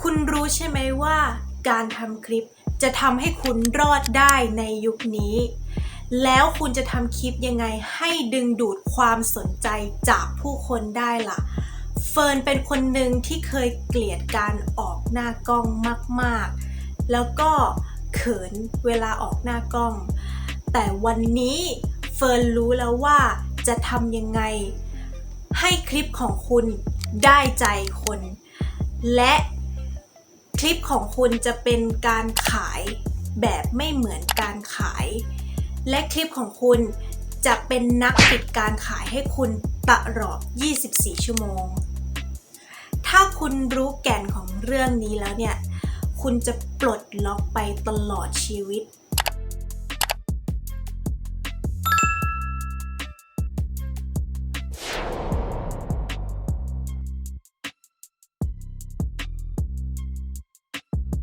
คุณรู้ใช่ไหมว่าการทำคลิปจะทำให้คุณรอดได้ในยุคนี้ แล้วคุณจะทำคลิปยังไงให้ดึงดูดความสนใจจากผู้คนได้ล่ะ เฟิร์นเป็นคนหนึ่งที่เคยเกลียดการออกหน้ากล้องมาก ๆ แล้วก็เขินเวลาออกหน้ากล้อง แต่วันนี้เฟิร์นรู้แล้วว่าจะทำยังไง ให้คลิปของคุณได้ใจคน และ คลิปของคุณจะเป็นการขายแบบไม่เหมือนการขาย และคลิปของคุณจะเป็นนักปิดการขายให้คุณตลอด 24 ชั่วโมง ถ้าคุณรู้แก่นของเรื่องนี้แล้วเนี่ย คุณจะปลดล็อกไปตลอดชีวิต